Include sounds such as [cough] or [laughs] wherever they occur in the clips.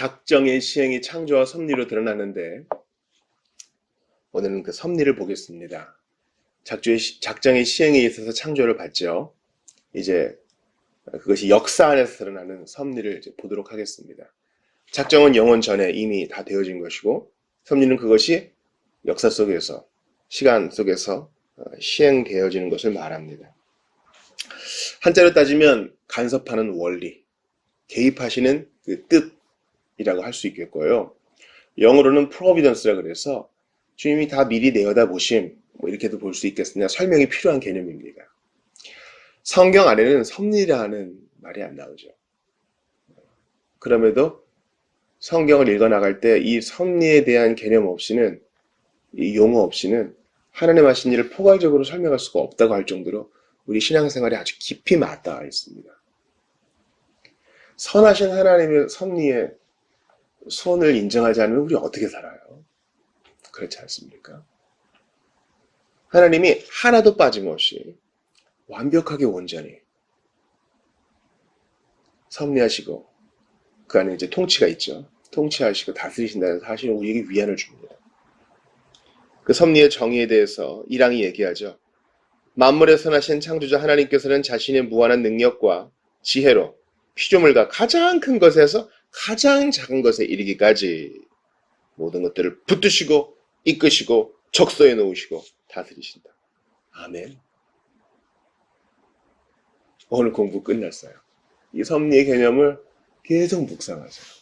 작정의 시행이 창조와 섭리로 드러나는데 오늘은 그 섭리를 보겠습니다. 작조의, 시- 작정의 시행에 있어서 창조를 봤죠. 이제 그것이 역사 안에서 드러나는 섭리를 보도록 하겠습니다. 작정은 영원 전에 이미 다 되어진 것이고 섭리는 그것이 역사 속에서 시간 속에서 어, 시행되어지는 것을 말합니다. 한자로 따지면 간섭하는 원리, 개입하시는 그 뜻 이라고 할 수 있겠고요. 영어로는 providence라 그래서 주님이 다 미리 내어다 보심, 뭐 이렇게도 볼 수 있겠으나 설명이 필요한 개념입니다. 성경 안에는 섭리라는 말이 안 나오죠. 그럼에도 성경을 읽어 나갈 때 이 섭리에 대한 개념 없이는 이 용어 없이는 하나님 하신 일을 포괄적으로 설명할 수가 없다고 할 정도로 우리 신앙생활에 아주 깊이 맞닿아 있습니다. 선하신 하나님의 섭리에 손을 인정하지 않으면 우리 어떻게 살아요? 그렇지 않습니까? 하나님이 하나도 빠짐없이 완벽하게 온전히 섭리하시고 그 안에 이제 통치가 있죠. 통치하시고 다스리신다는 사실은 우리에게 위안을 줍니다. 그 섭리의 정의에 대해서 이랑이 얘기하죠. 만물에 선하신 창조자 하나님께서는 자신의 무한한 능력과 지혜로 피조물과 가장 큰 것에서 가장 작은 것에 이르기까지 모든 것들을 붙드시고 이끄시고 적소해 놓으시고 다스리신다. 아멘. 오늘 공부 끝났어요. 이 섭리의 개념을 계속 묵상하세요.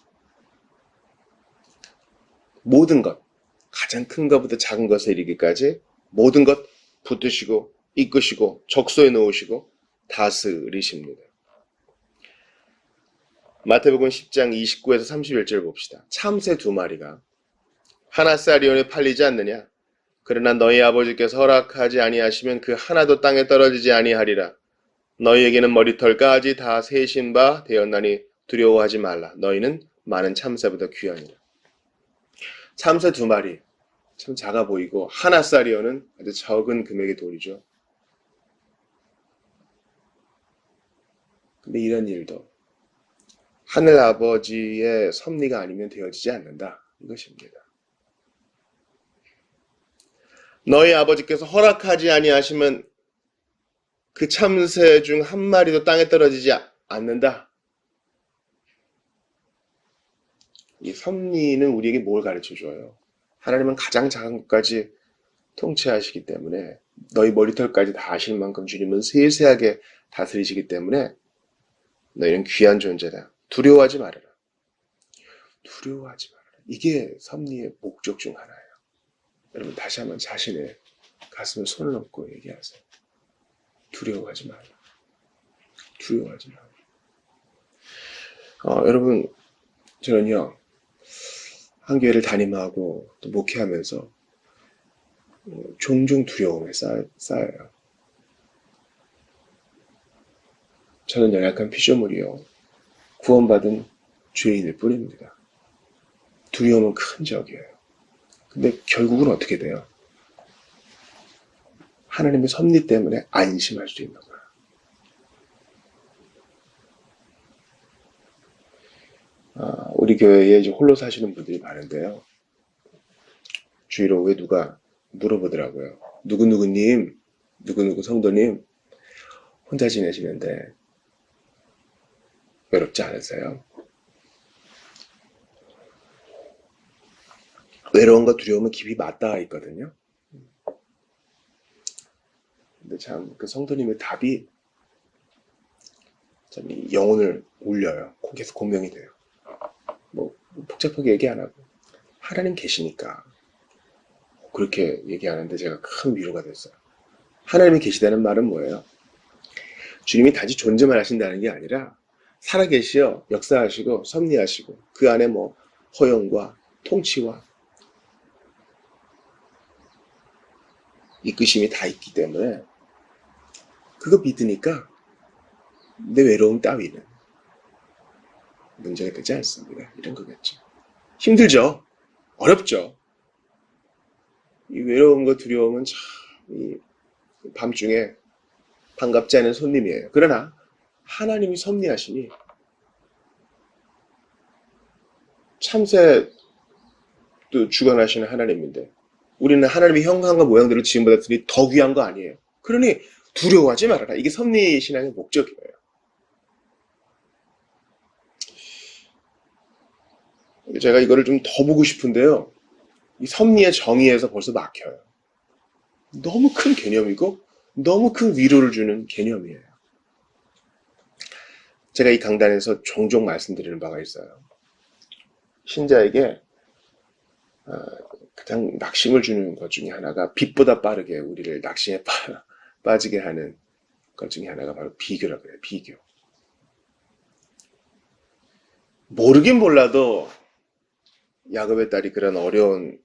모든 것, 가장 큰 것부터 작은 것에 이르기까지 모든 것 붙드시고 이끄시고 적소해 놓으시고 다스리십니다. 마태복음 10장 29에서 31절 봅시다. 참새 두 마리가 하나 쌀이온에 팔리지 않느냐? 그러나 너희 아버지께서 허락하지 아니하시면 그 하나도 땅에 떨어지지 아니하리라. 너희에게는 머리털까지 다 세신 바 되었나니 두려워하지 말라. 너희는 많은 참새보다 귀하니라. 참새 두 마리 참 작아 보이고 하나 쌀이온은 아주 적은 금액의 돈이죠. 근데 이런 일도 하늘 아버지의 섭리가 아니면 되어지지 않는다. 이것입니다. 너희 아버지께서 허락하지 아니하시면 그 참새 중 한 마리도 땅에 떨어지지 않는다. 이 섭리는 우리에게 뭘 가르쳐 줘요? 하나님은 가장 작은 것까지 통치하시기 때문에 너희 머리털까지 다 아실 만큼 주님은 세세하게 다스리시기 때문에 너희는 귀한 존재다. 두려워하지 말아라. 두려워하지 말아라. 이게 섭리의 목적 중 하나예요. 여러분 다시 한번 자신의 가슴에 손을 얹고 얘기하세요. 두려워하지 말라. 두려워하지 말라. 어, 여러분 저는요 한교회를 담임하고 또 목회하면서 어, 종종 두려움에 쌓, 쌓여요. 저는 연약한 피조물이요. 구원받은 죄인일 뿐입니다. 두려움은 큰 적이에요. 근데 결국은 어떻게 돼요? 하나님의 섭리 때문에 안심할 수 있는 거야. 아, 우리 교회에 이제 홀로 사시는 분들이 많은데요. 주위로 왜 누가 물어보더라고요. 누구누구님, 누구누구 성도님, 혼자 지내시는데 외롭지 않으세요? 외로움과 두려움은 깊이 맞닿아 있거든요. 근데 참 그 성도님의 답이 참이 영혼을 울려요. 계속 공명이 돼요. 뭐 복잡하게 얘기 안 하고 하나님 계시니까 그렇게 얘기하는데 제가 큰 위로가 됐어요. 하나님이 계시다는 말은 뭐예요? 주님이 단지 존재만 하신다는 게 아니라 살아계시어 역사하시고 섭리하시고 그 안에 뭐 허용과 통치와 이끄심이 다 있기 때문에 그거 믿으니까 내 외로움 따위는 문제가 되지 않습니다. 이런 거겠죠. 힘들죠. 어렵죠. 이 외로움과 두려움은 참, 이 밤중에 반갑지 않은 손님이에요. 그러나 하나님이 섭리하시니 참새 또 주관하시는 하나님인데 우리는 하나님의 형상과 모양대로 지음받았으니 더 귀한 거 아니에요. 그러니 두려워하지 말아라. 이게 섭리 신앙의 목적이에요. 제가 이거를 좀 더 보고 싶은데요. 이 섭리의 정의에서 벌써 막혀요. 너무 큰 개념이고 너무 큰 위로를 주는 개념이에요. 제가 이 강단에서 종종 말씀드리는 바가 있어요. 신자에게 어, 가장 낙심을 주는 것 중에 하나가 빛보다 빠르게 우리를 낙심에 [laughs] 빠, 빠지게 하는 것 중에 하나가 바로 비교라고 그래요. 비교. 모르긴 몰라도 야곱의 딸이 그런 어려운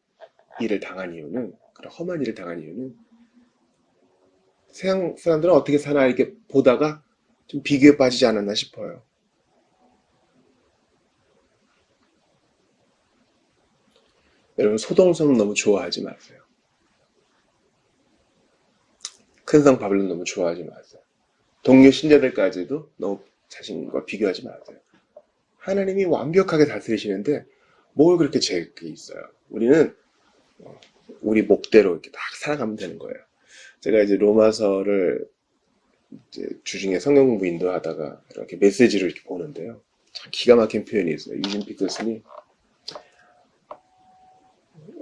일을 당한 이유는 그런 험한 일을 당한 이유는 세상 사람들은 어떻게 사나 이렇게 보다가 좀 비교에 빠지지 않았나 싶어요. 여러분 소동성 너무 좋아하지 마세요. 큰 성 바벨론 너무 좋아하지 마세요. 동료 신자들까지도 너무 자신과 비교하지 마세요. 하나님이 완벽하게 다스리시는데 뭘 그렇게 제게 있어요. 우리는 어, 우리 목대로 이렇게 딱 살아가면 되는 거예요. 제가 이제 로마서를 이제 주중에 성경 공부 인도하다가 이렇게 메시지를 이렇게 보는데요. 참 기가 막힌 표현이 있어요. 유진 피터슨이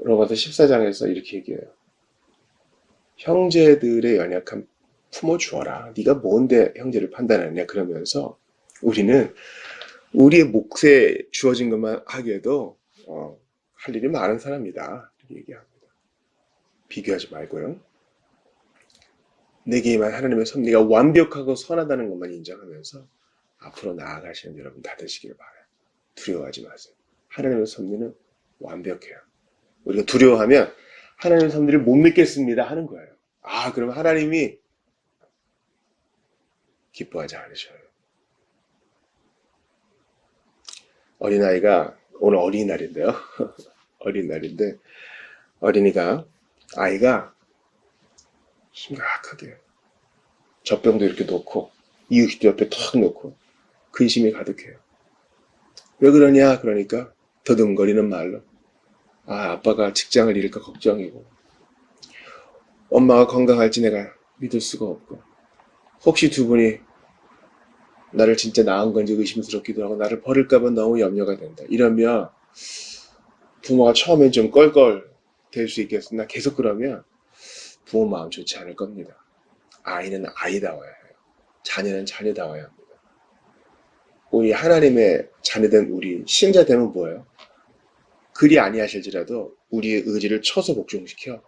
로마서 14장에서 이렇게 얘기해요. 형제들의 연약함 품어주어라. 네가 뭔데 형제를 판단하느냐 그러면서 우리는 우리의 몫에 주어진 것만 하기에도 어, 할 일이 많은 사람이다. 이렇게 얘기합니다. 비교하지 말고요. 내게만 하나님의 섭리가 완벽하고 선하다는 것만 인정하면서 앞으로 나아가시는 여러분 다 되시길 바라요. 두려워하지 마세요. 하나님의 섭리는 완벽해요. 우리가 두려워하면 하나님의 섭리를 못 믿겠습니다 하는 거예요. 아, 그러면 하나님이 기뻐하지 않으셔요. 어린아이가 오늘 어린이날인데요. [laughs] 어린이날인데 어린이가 아이가 심각하게. 젖병도 이렇게 놓고 이유식도 옆에 탁 놓고 근심이 가득해요. 왜 그러냐? 그러니까 더듬거리는 말로. 아 아빠가 직장을 잃을까 걱정이고. 엄마가 건강할지 내가 믿을 수가 없고. 혹시 두 분이 나를 진짜 낳은 건지 의심스럽기도 하고 나를 버릴까봐 너무 염려가 된다. 이러면 부모가 처음엔 좀 껄껄 될 수 있겠으나 계속 그러면 부모 마음 좋지 않을 겁니다. 아이는 아이다워야 해요. 자녀는 자녀다워야 합니다. 우리 하나님의 자녀된 우리 신자 되면 뭐예요? 그리 아니하실지라도 우리의 의지를 쳐서 복종시켜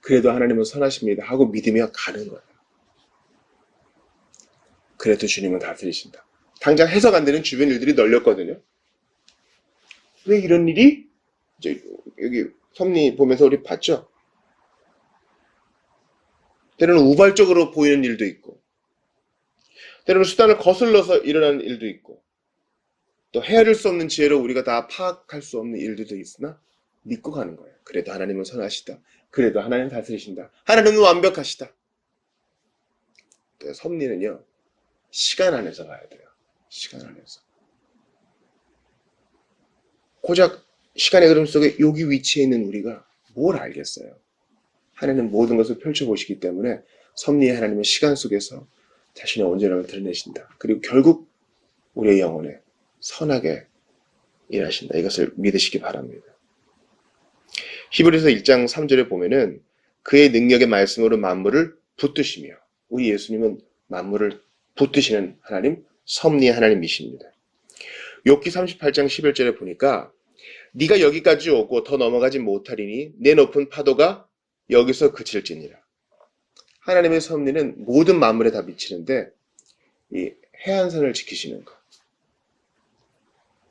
그래도 하나님은 선하십니다 하고 믿으며 가는 거예요. 그래도 주님은 다스리신다. 당장 해석 안 되는 주변 일들이 널렸거든요. 왜 이런 일이? 이제 여기 섭리 보면서 우리 봤죠? 때로는 우발적으로 보이는 일도 있고, 때로는 수단을 거슬러서 일어나는 일도 있고, 또 헤아릴 수 없는 지혜로 우리가 다 파악할 수 없는 일들도 있으나 믿고 가는 거예요. 그래도 하나님은 선하시다. 그래도 하나님 다스리신다. 하나님은 완벽하시다. 섭리는요, 시간 안에서 가야 돼요. 시간 안에서. 고작 시간의 흐름 속에 여기 위치해 있는 우리가 뭘 알겠어요? 하나님 모든 것을 펼쳐보시기 때문에 섭리의 하나님의 시간 속에서 자신의 온전함을 드러내신다. 그리고 결국 우리의 영혼에 선하게 일하신다. 이것을 믿으시기 바랍니다. 히브리서 1장 3절에 보면은 그의 능력의 말씀으로 만물을 붙드시며 우리 예수님은 만물을 붙드시는 하나님, 섭리의 하나님이십니다. 욥기 38장 11절에 보니까 네가 여기까지 오고 더 넘어가지 못하리니 내 높은 파도가 여기서 그칠지니라. 하나님의 섭리는 모든 만물에 다 미치는데 이 해안선을 지키시는 것.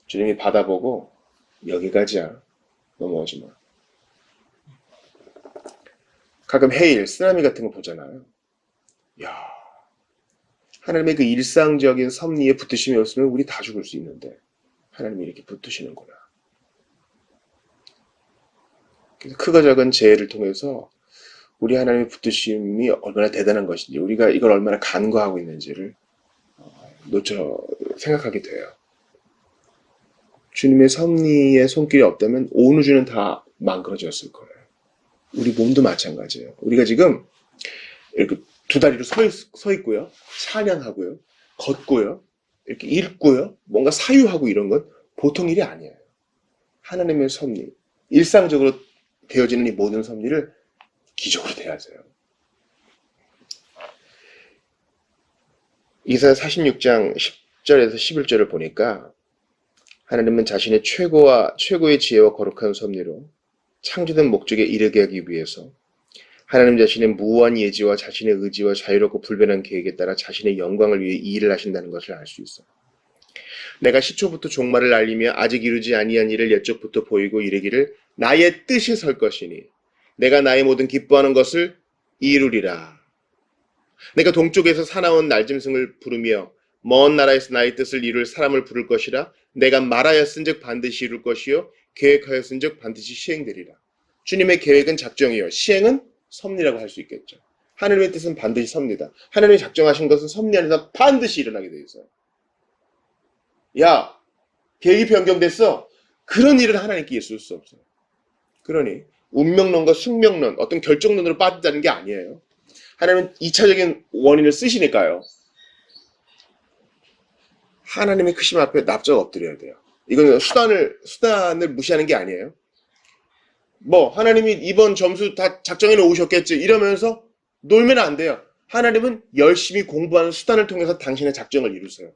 주님이 받아보고 여기까지야 넘어오지 마. 가끔 해일, 쓰나미 같은 거 보잖아요. 야, 하나님의 그 일상적인 섭리에 붙으심이 없으면 우리 다 죽을 수 있는데 하나님이 이렇게 붙으시는구나. 그래서 크고 작은 재해를 통해서 우리 하나님의 붙으심이 얼마나 대단한 것인지 우리가 이걸 얼마나 간과하고 있는지를 어, 놓쳐 생각하게 돼요. 주님의 섭리의 손길이 없다면 온 우주는 다 망가졌을 거예요. 우리 몸도 마찬가지예요. 우리가 지금 이렇게 두 다리로 서, 있, 서 있고요. 찬양하고요. 걷고요. 이렇게 읽고요. 뭔가 사유하고 이런 건 보통 일이 아니에요. 하나님의 섭리. 일상적으로 되어지는 이 모든 섭리를 기적으로 대하세요. 이사야 46장 10절에서 11절을 보니까 하나님은 자신의 최고와 최고의 지혜와 거룩한 섭리로 창조된 목적에 이르게 하기 위해서 하나님 자신의 무한 예지와 자신의 의지와 자유롭고 불변한 계획에 따라 자신의 영광을 위해 이 일을 하신다는 것을 알 수 있어. 내가 시초부터 종말을 알리며 아직 이루지 아니한 일을 옛적부터 보이고 이르기를 나의 뜻이 설 것이니 내가 나의 모든 기뻐하는 것을 이루리라. 내가 동쪽에서 사나운 날짐승을 부르며 먼 나라에서 나의 뜻을 이룰 사람을 부를 것이라 내가 말하였은즉 반드시 이룰 것이요 계획하였은즉 반드시 시행되리라. 주님의 계획은 작정이요 시행은 섭리라고 할 수 있겠죠. 하나님의 뜻은 반드시 섭니다. 하나님이 작정하신 것은 섭리 안에서 반드시 일어나게 돼 있어요. 야, 계획이 변경됐어. 그런 일은 하나님께 있을 수 없어요. 그러니 운명론과 숙명론, 어떤 결정론으로 빠진다는 게 아니에요. 하나님은 2차적인 원인을 쓰시니까요. 하나님의 크심 앞에 납작 엎드려야 돼요. 이건 수단을 수단을 무시하는 게 아니에요. 뭐 하나님이 이번 점수 다 작정해 놓으셨겠지 이러면서 놀면 안 돼요. 하나님은 열심히 공부하는 수단을 통해서 당신의 작정을 이루세요.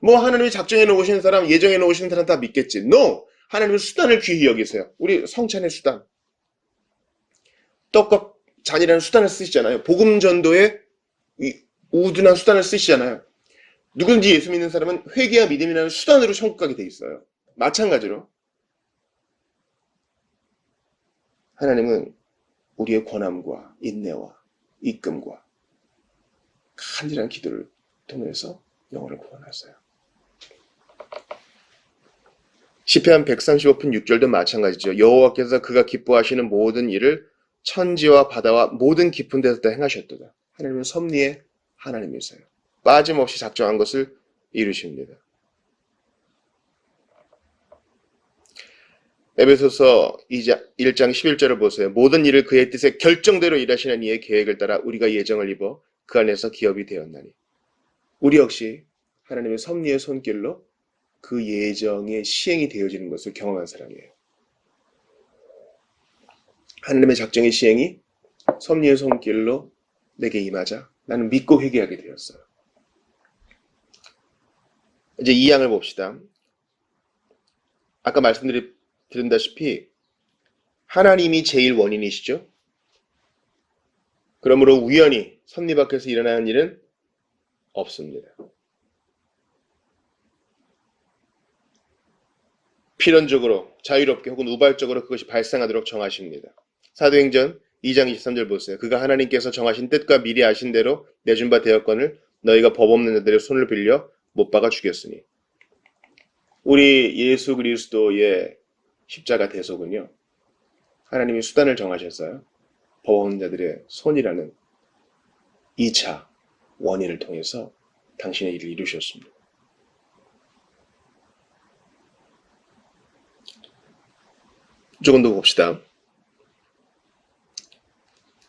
뭐 하나님이 작정해 놓으신 사람, 예정해 놓으신 사람 다 믿겠지. No! 하나님은 수단을 귀히 여기세요. 우리 성찬의 수단. 떡과 잔이라는 수단을 쓰시잖아요. 복음 전도에 이 우둔한 수단을 쓰시잖아요. 누구든지 예수 믿는 사람은 회개와 믿음이라는 수단으로 천국 가게 돼 있어요. 마찬가지로 하나님은 우리의 권함과 인내와 이끔과 간절한 기도를 통해서 영혼을 구원하세요. 시편 135편 6절도 마찬가지죠. 여호와께서 그가 기뻐하시는 모든 일을 천지와 바다와 모든 깊은 데서 다 행하셨도다. 하나님은 섭리의 하나님이세요. 빠짐없이 작정한 것을 이루십니다. 에베소서 2장 1장 11절을 보세요. 모든 일을 그의 뜻에 결정대로 일하시는 이의 계획을 따라 우리가 예정을 입어 그 안에서 기업이 되었나니. 우리 역시 하나님의 섭리의 손길로 그 예정의 시행이 되어지는 것을 경험한 사람이에요. 하나님의 작정의 시행이 섭리의 손길로 내게 임하자 나는 믿고 회개하게 되었어요. 이제 이 양을 봅시다. 아까 말씀드린다시피 하나님이 제일 원인이시죠. 그러므로 우연히 섭리 밖에서 일어나는 일은 없습니다. 필연적으로 자유롭게 혹은 우발적으로 그것이 발생하도록 정하십니다. 사도행전 2장 23절 보세요. 그가 하나님께서 정하신 뜻과 미리 아신 대로 내준 바 되었건을 너희가 법 없는 자들의 손을 빌려 못 박아 죽였으니 우리 예수 그리스도의 십자가 대속은요. 하나님이 수단을 정하셨어요. 법 없는 자들의 손이라는 2차 원인을 통해서 당신의 일을 이루셨습니다. 조금 더 봅시다.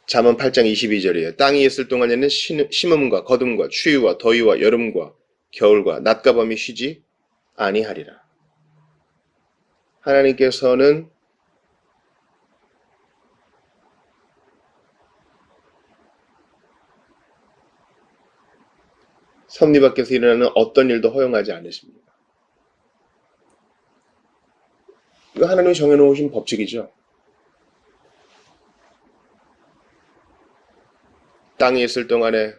잠언 8장 22절이에요. 땅이 있을 동안에는 심음과 거둠과 추위와 더위와 여름과 겨울과 낮과 밤이 쉬지 아니하리라. 하나님께서는 섭리 밖에서 일어나는 어떤 일도 허용하지 않으십니다. 이거 하나님이 정해놓으신 법칙이죠. 땅에 있을 동안에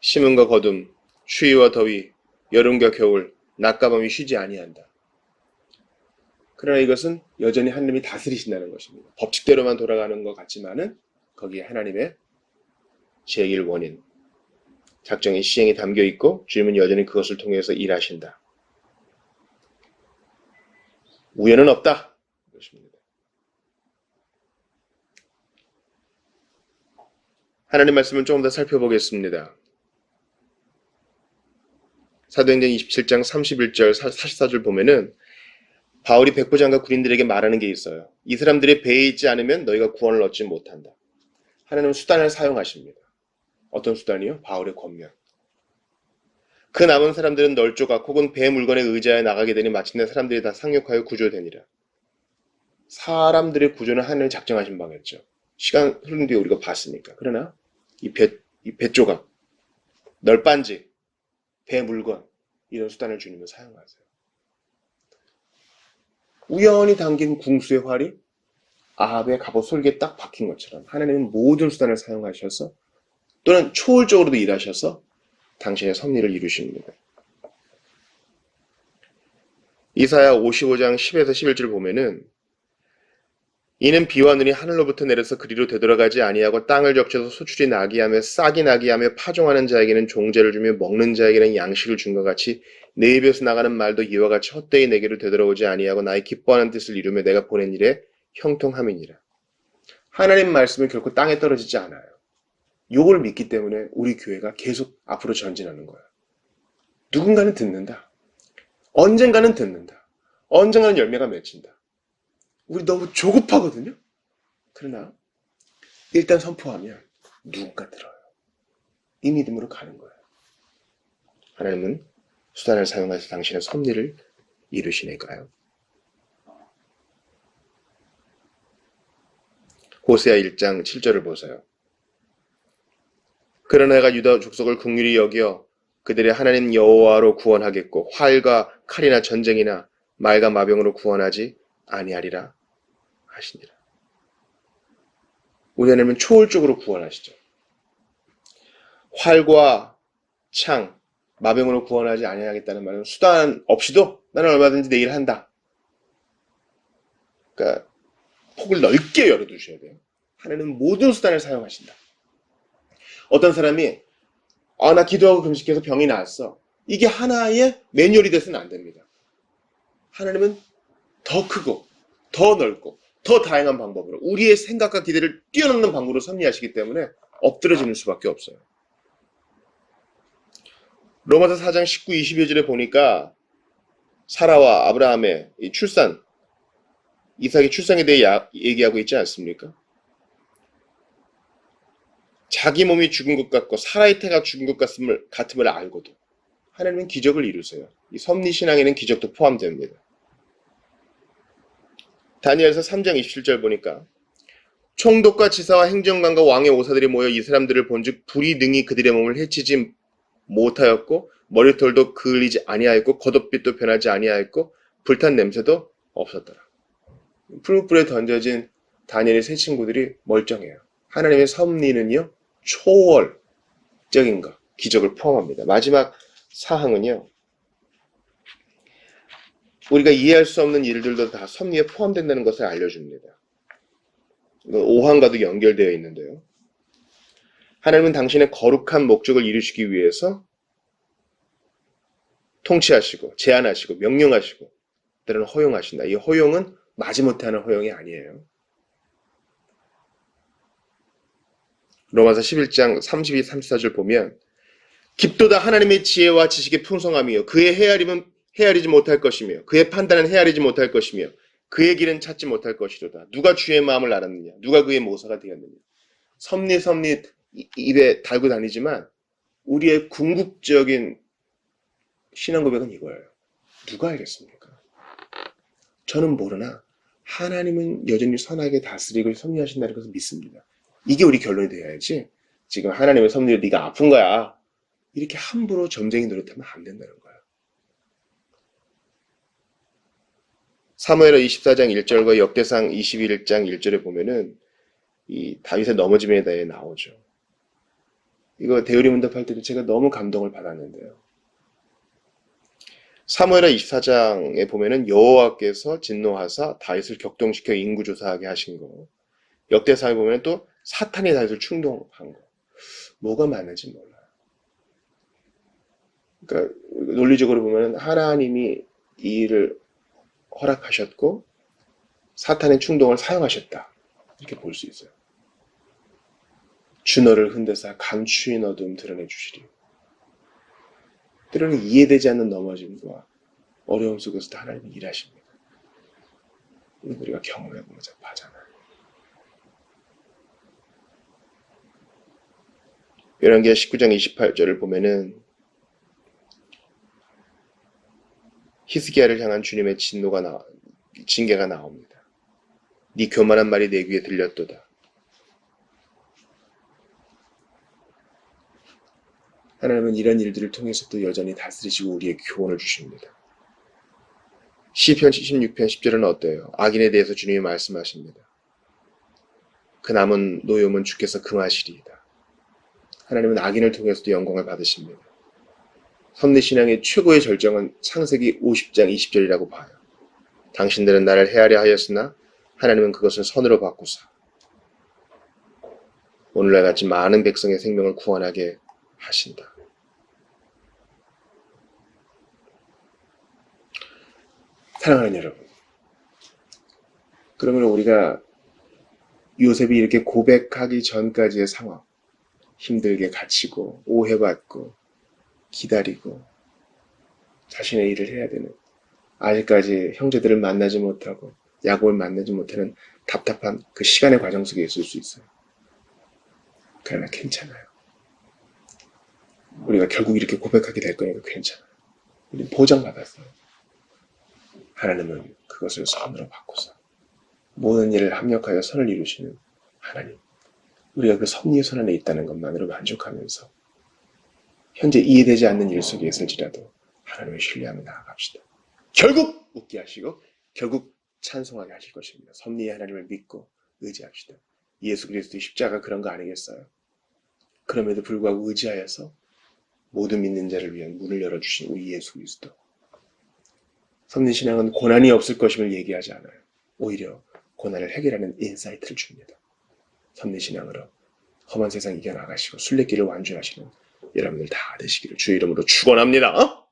심음과 거둠, 추위와 더위, 여름과 겨울, 낮과 밤이 쉬지 아니한다. 그러나 이것은 여전히 하나님이 다스리신다는 것입니다. 법칙대로만 돌아가는 것 같지만은 거기에 하나님의 제일 원인, 작정의 시행이 담겨 있고 주님은 여전히 그것을 통해서 일하신다. 우연은 없다. 그것입니다. 하나님 말씀을 조금 더 살펴보겠습니다. 사도행전 27장 31절 44절 보면은 바울이 백부장과 군인들에게 말하는 게 있어요. 이 사람들이 배에 있지 않으면 너희가 구원을 얻지 못한다. 하나님은 수단을 사용하십니다. 어떤 수단이요? 바울의 권면. 그 남은 사람들은 널조각 혹은 배 물건에 의지하여 나가게 되니 마침내 사람들이 다 상륙하여 구조되니라. 사람들의 구조는 하나님이 작정하신 바겠죠. 시간 흐른 뒤에 우리가 봤으니까. 그러나 이 배, 이 배조각, 널빤지, 배 물건 이런 수단을 주님은 사용하세요. 우연히 당긴 궁수의 활이 아합의 갑옷 솔기에 딱 박힌 것처럼 하나님은 모든 수단을 사용하셔서 또는 초월적으로도 일하셔서 당신의 섭리를 이루십니다. 이사야 55장 10에서 11절 보면은 이는 비와 눈이 하늘로부터 내려서 그리로 되돌아가지 아니하고 땅을 적셔서 소출이 나게 하며 싹이 나게 하며 파종하는 자에게는 종자를 주며 먹는 자에게는 양식을 준 것 같이 내 입에서 나가는 말도 이와 같이 헛되이 내게로 되돌아오지 아니하고 나의 기뻐하는 뜻을 이루며 내가 보낸 일에 형통함이니라. 하나님 말씀은 결코 땅에 떨어지지 않아요. 요걸 믿기 때문에 우리 교회가 계속 앞으로 전진하는 거예요. 누군가는 듣는다. 언젠가는 듣는다. 언젠가는 열매가 맺힌다. 우리 너무 조급하거든요. 그러나 일단 선포하면 누군가 들어요. 이 믿음으로 가는 거예요. 하나님은 수단을 사용해서 당신의 섭리를 이루시니까요. 호세아 1장 7절을 보세요. 그러나 내가 유다 족속을 긍휼히 여겨 그들의 하나님 여호와로 구원하겠고 활과 칼이나 전쟁이나 말과 마병으로 구원하지 아니하리라 하시니라. 우리 하나님은 초월적으로 구원하시죠. 활과 창, 마병으로 구원하지 아니하겠다는 말은 수단 없이도 나는 얼마든지 내일 한다. 그러니까 폭을 넓게 열어두셔야 돼요. 하나님은 모든 수단을 사용하신다. 어떤 사람이 아, 나 기도하고 금식해서 병이 나았어. 이게 하나의 매뉴얼이 돼서는 안 됩니다. 하나님은 더 크고 더 넓고 더 다양한 방법으로 우리의 생각과 기대를 뛰어넘는 방법으로 섭리하시기 때문에 엎드려지는 수밖에 없어요. 로마서 4장 19, 22절에 보니까 사라와 아브라함의 이 출산, 이삭의 출산에 대해 야- 얘기하고 있지 않습니까? 자기 몸이 죽은 것 같고 사라의 태가 죽은 것 같음을, 같음을 알고도 하나님은 기적을 이루세요. 이 섭리 신앙에는 기적도 포함됩니다. 다니엘서 3장 27절 보니까 총독과 지사와 행정관과 왕의 오사들이 모여 이 사람들을 본즉 불이 능히 그들의 몸을 해치지 못하였고 머리털도 그을리지 아니하였고 겉옷빛도 변하지 아니하였고 불탄 냄새도 없었더라. 풀무불에 던져진 다니엘의 세 친구들이 멀쩡해요. 하나님의 섭리는요 초월적인 것, 기적을 포함합니다. 마지막 사항은요 우리가 이해할 수 없는 일들도 다 섭리에 포함된다는 것을 알려줍니다. 이건 5항과도 연결되어 있는데요. 하나님은 당신의 거룩한 목적을 이루시기 위해서 통치하시고 제한하시고 명령하시고 때로는 허용하신다. 이 허용은 마지못해 하는 허용이 아니에요. 로마서 11장 32, 34절 보면 깊도다 하나님의 지혜와 지식의 풍성함이요 그의 헤아림은 헤아리지 못할 것이며 그의 판단은 헤아리지 못할 것이며 그의 길은 찾지 못할 것이로다. 누가 주의 마음을 알았느냐? 누가 그의 모사가 되었느냐? 섭리 섭리 이- 입에 달고 다니지만 우리의 궁극적인 신앙 고백은 이거예요. 누가 알겠습니까? 저는 모르나 하나님은 여전히 선하게 다스리고 섭리하신다는 것을 믿습니다. 이게 우리 결론이 돼야지. 지금 하나님의 섭리로 네가 아픈 거야. 이렇게 함부로 점쟁이 노릇하면 안 된다는 거예요. 사무엘하 24장 1절과 역대상 21장 1절에 보면은 이 다윗의 넘어짐에 대해 나오죠. 이거 대우리 문답할 때도 제가 너무 감동을 받았는데요. 사무엘하 24장에 보면은 여호와께서 진노하사 다윗을 격동시켜 인구조사하게 하신 거. 역대상에 보면 또 사탄이 다윗을 충동한 거. 뭐가 맞는지 몰라요. 그러니까 논리적으로 보면 하나님이 이 일을 허락하셨고 사탄의 충동을 사용하셨다. 이렇게 볼 수 있어요. 주너를 흔드사 감추인 어둠 드러내 주시리. 때로는 이해되지 않는 넘어짐과 어려움 속에서도 하나님은 일하십니다. 우리가 경험해보면 참 봐잖아요. 열왕기하 19장 28절을 보면은 히스기야를 향한 주님의 진노가 나 징계가 나옵니다. 네 교만한 말이 내 귀에 들렸도다. 하나님은 이런 일들을 통해서도 여전히 다스리시고 우리의 교훈을 주십니다. 시편 76편 10절은 어때요? 악인에 대해서 주님이 말씀하십니다. 그 남은 노염은 주께서 금하시리이다. 하나님은 악인을 통해서도 영광을 받으십니다. 섭리신앙의 최고의 절정은 창세기 50장 20절이라고 봐요. 당신들은 나를 헤아려 하였으나 하나님은 그것을 선으로 바꾸사. 오늘날 같이 많은 백성의 생명을 구원하게 하신다. 사랑하는 여러분. 그러면 우리가 요셉이 이렇게 고백하기 전까지의 상황, 힘들게 갇히고, 오해받고, 기다리고, 자신의 일을 해야 되는, 아직까지 형제들을 만나지 못하고, 야곱을 만나지 못하는 답답한 그 시간의 과정 속에 있을 수 있어요. 그러나 괜찮아요. 우리가 결국 이렇게 고백하게 될 거니까 괜찮아요. 우리 보장받았어요. 하나님은 그것을 선으로 바꾸사 모든 일을 합력하여 선을 이루시는 하나님. 우리가 그 섭리의 선 안에 있다는 것만으로 만족하면서 현재 이해되지 않는 일 속에 있을지라도 하나님을 신뢰하며 나아갑시다. 결국 웃게 하시고 결국 찬송하게 하실 것입니다. 섭리의 하나님을 믿고 의지합시다. 예수 그리스도의 십자가 그런 거 아니겠어요? 그럼에도 불구하고 의지하여서 모든 믿는 자를 위한 문을 열어주신 우리 예수 그리스도. 섭리신앙은 고난이 없을 것임을 얘기하지 않아요. 오히려 고난을 해결하는 인사이트를 줍니다. 섭리신앙으로 험한 세상 이겨나가시고 순례길을 완주하시는 여러분들 다 되시기를 주의 이름으로 축원합니다. 어?